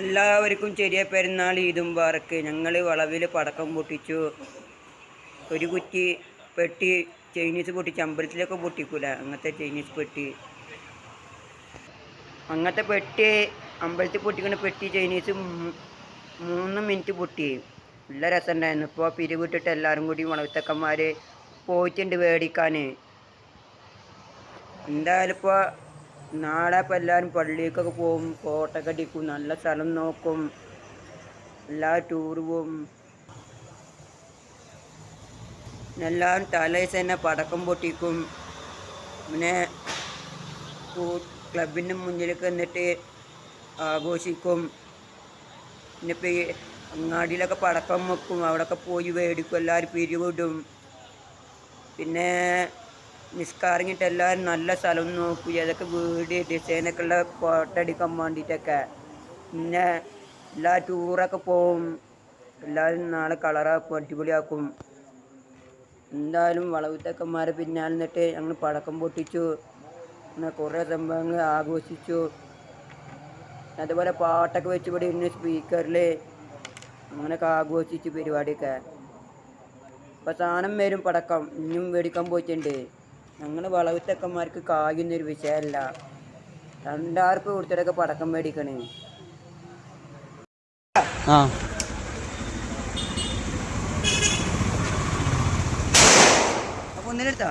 എല്ലാവർക്കും ചെറിയ പെരുന്നാൾ ഈദും പാറക്ക് ഞങ്ങൾ വളവിൽ പടക്കം പൊട്ടിച്ചു. ഒരു കുറ്റി പെട്ടി ചൈനീസ് പൊട്ടിച്ചു അമ്പലത്തിലൊക്കെ പൊട്ടിക്കൂല. അങ്ങനത്തെ ചൈനീസ് പെട്ടി. അങ്ങനത്തെ പെട്ടി അമ്പലത്തിൽ പൊട്ടിക്കുന്ന പെട്ടി ചൈനീസ് മൂന്ന് മിനിറ്റ് പൊട്ടി. നല്ല രസമുണ്ടായിരുന്നു. ഇപ്പോൾ പിരിവിട്ടിട്ട് എല്ലാവരും കൂടി വളവിത്തക്കന്മാർ പോയിട്ടുണ്ട് മേടിക്കാൻ എന്തായാലും ഇപ്പോൾ നാളെ ഇപ്പോൾ എല്ലാവരും പള്ളിക്കൊക്കെ പോകും ഫോട്ടോക്കെ അടിക്കും നല്ല സ്ഥലം നോക്കും എല്ലാ ടൂറ് പോവും. എല്ലാവരും തലേസ് തന്നെ പടക്കം പൊട്ടിക്കും. പിന്നെ ക്ലബിന്റെ മുന്നിലേക്ക് എന്നിട്ട് ആഘോഷിക്കും. പിന്നെ ഇപ്പോൾ ഈ അങ്ങാടിയിലൊക്കെ പടക്കം വെക്കും അവിടെയൊക്കെ പോയി മേടിക്കും എല്ലാവരും പിരിവിടും. പിന്നെ നിസ്കാരങ്ങിട്ട് എല്ലാവരും നല്ല സ്ഥലം നോക്കും. ഏതൊക്കെ വീട് ഡിസൈനൊക്കെ ഉള്ള ഫോട്ടോ വേണ്ടിയിട്ടൊക്കെ. പിന്നെ എല്ലാ ടൂറൊക്കെ പോവും. എല്ലാവരും നാളെ കളറാക്കും അടിപൊളിയാക്കും. എന്തായാലും വളവുത്തക്കന്മാരെ പിന്നാലെ നിന്നിട്ട് ഞങ്ങൾ പടക്കം പൊട്ടിച്ചു. അങ്ങനെ കുറേ സംഭവങ്ങൾ ആഘോഷിച്ചു. അതുപോലെ പാട്ടൊക്കെ വെച്ച് ഇവിടെ ഇന്ന് സ്പീക്കറിൽ അങ്ങനെയൊക്കെ ആഘോഷിച്ചു പരിപാടിയൊക്കെ. അപ്പോൾ സാധനം വരും പടക്കം. ഇനിയും മേടിക്കാൻ പോയിട്ടുണ്ട്. ഞങ്ങൾ വളവിത്തക്കന്മാർക്ക് കായുന്നൊരു വിഷയമല്ല രണ്ടാർപ്പ് കൊടുത്തിട്ടൊക്കെ പടക്കം മേടിക്കണേ. ആ. അപ്പോൾ ഒന്നിനെടുത്താ?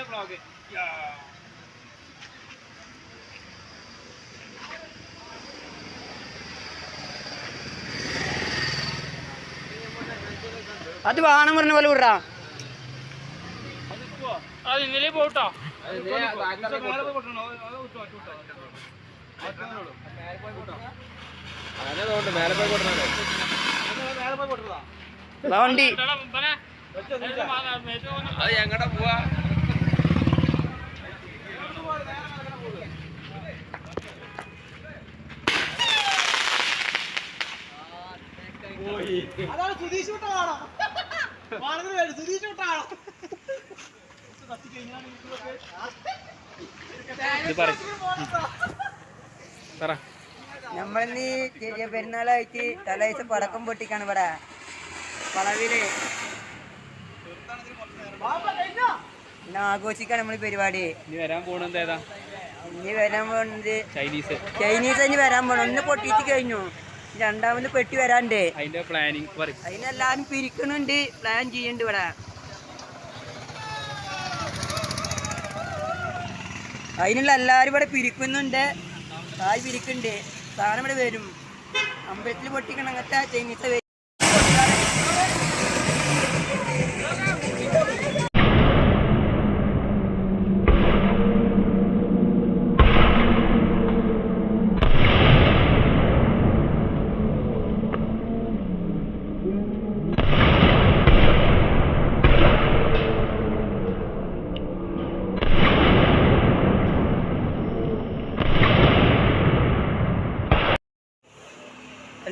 മാഫിയുടെ വ്ളോഗ് അത് വാണം പറഞ്ഞ പോലെ വിടാ അത് ഇന്നലെ പോട്ടോ. വണ്ടി. അത് എങ്ങടെ പോവാ. അതാണ് സുധീഷ് വേണ്ട സുധീഷ് പറ. നമ്മളിന്ന് ചെറിയ പെരുന്നാളായിട്ട് തലേദിവസം പടക്കം പൊട്ടിക്കാണ് ഇവിടെ. വളവിൽ. ഇന്ന് ആഘോഷിക്കാണ് നമ്മൾ പരിപാടി. ഇനി വരാൻ പോണത് ഏതാ? ഇനി വരാൻ പോകുന്നത് ചൈനീസ്. ചൈനീസ് ഇനി വരാൻ പോണ ഒന്ന് പൊട്ടിച്ച് കഴിഞ്ഞു. രണ്ടാമത് പെട്ടി വരാണ്ടേ. അതിന്റെ പ്ലാനിങ് പറയും അതിനെല്ലാരും പിരിക്കണുണ്ട്. പ്ലാൻ ചെയ്യണ്ട് ഇവിടെ. അതിനുള്ള എല്ലാരും ഇവിടെ പിരിക്കുന്നുണ്ട്. കായ് പിരിക്കുന്നുണ്ട് സാധനം ഇവിടെ വരും. അമ്പലത്തിൽ പൊട്ടിക്കണം. അങ്ങനത്തെ ചൈനീസ് വരും.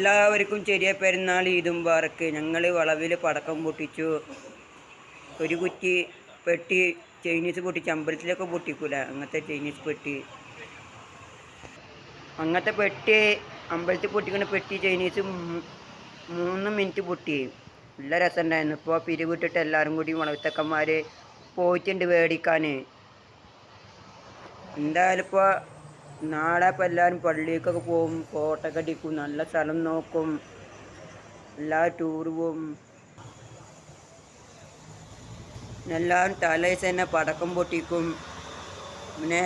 എല്ലാവർക്കും ചെറിയ പെരുന്നാൾ ഈദും വാർക്ക് ഞങ്ങൾ വളവിൽ പടക്കം പൊട്ടിച്ചു. ഒരു കുറ്റി പെട്ടി ചൈനീസ് പൊട്ടിച്ചു അമ്പലത്തിലൊക്കെ പൊട്ടിക്കൂല. അങ്ങനത്തെ ചൈനീസ് പെട്ടി. അങ്ങനത്തെ പെട്ടി അമ്പലത്തിൽ പൊട്ടിക്കുന്ന പെട്ടി ചൈനീസ് മൂന്ന് മിനിറ്റ് പൊട്ടി. നല്ല രസമുണ്ടായിരുന്നു. ഇപ്പോൾ പിരിവിട്ടിട്ട് എല്ലാവരും കൂടി വളവിത്തക്കന്മാർ പോയിട്ടുണ്ട് മേടിക്കാൻ എന്തായാലും ഇപ്പോൾ നാളെ ഇപ്പോൾ എല്ലാവരും പള്ളിക്കൊക്കെ പോകും കോട്ടൊക്കെ അടിക്കും നല്ല സ്ഥലം നോക്കും എല്ലാ ടൂർ പോവും. എല്ലാവരും തലേസ് തന്നെ പടക്കം പൊട്ടിക്കും. പിന്നെ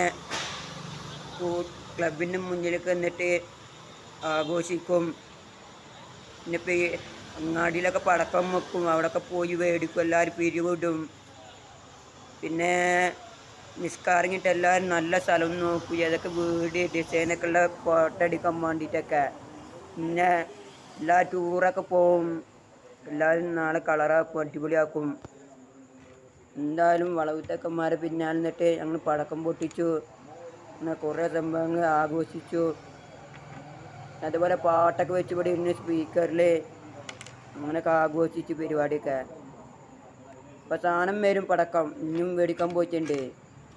ക്ലബിന്റെ മുന്നിലേക്ക് എന്നിട്ട് ആഘോഷിക്കും. പിന്നെ ഇപ്പോൾ ഈ അങ്ങാടിയിലൊക്കെ പടക്കം വെക്കും അവിടെയൊക്കെ പോയി മേടിക്കും എല്ലാവരും പിരിവിടും. പിന്നെ നിസ്കാരങ്ങിട്ട് എല്ലാവരും നല്ല സ്ഥലം നോക്കി. ഏതൊക്കെ വീട് ഡിസൈനൊക്കെ ഉള്ള ഫോട്ടോ അടിക്കാൻ വേണ്ടിയിട്ടൊക്കെ. പിന്നെ എല്ലാ ടൂറൊക്കെ പോവും. എല്ലാവരും നാളെ കളറാക്കും അടിപൊളിയാക്കും. എന്തായാലും വളവുത്തക്കന്മാരെ പിന്നാലെ നിന്നിട്ട് ഞങ്ങൾ പടക്കം പൊട്ടിച്ചു. അങ്ങനെ കുറേ സംഭവങ്ങൾ ആഘോഷിച്ചു. അതുപോലെ പാട്ടൊക്കെ വെച്ച് ഇവിടെ ഇന്ന് സ്പീക്കറിൽ അങ്ങനെയൊക്കെ ആഘോഷിച്ചു പരിപാടിയൊക്കെ. അപ്പോൾ സാധനം വരും പടക്കം. ഇനിയും മേടിക്കാൻ പോയിട്ടുണ്ട്.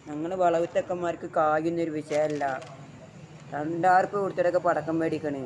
ഞങ്ങൾ വളവിത്തക്കന്മാർക്ക് കായുന്നൊരു വിഷയമല്ല. രണ്ടായിരം ഉറുപ്പ്യ കൊടുത്തിട്ടൊക്കെ പടക്കം മേടിക്കണേ.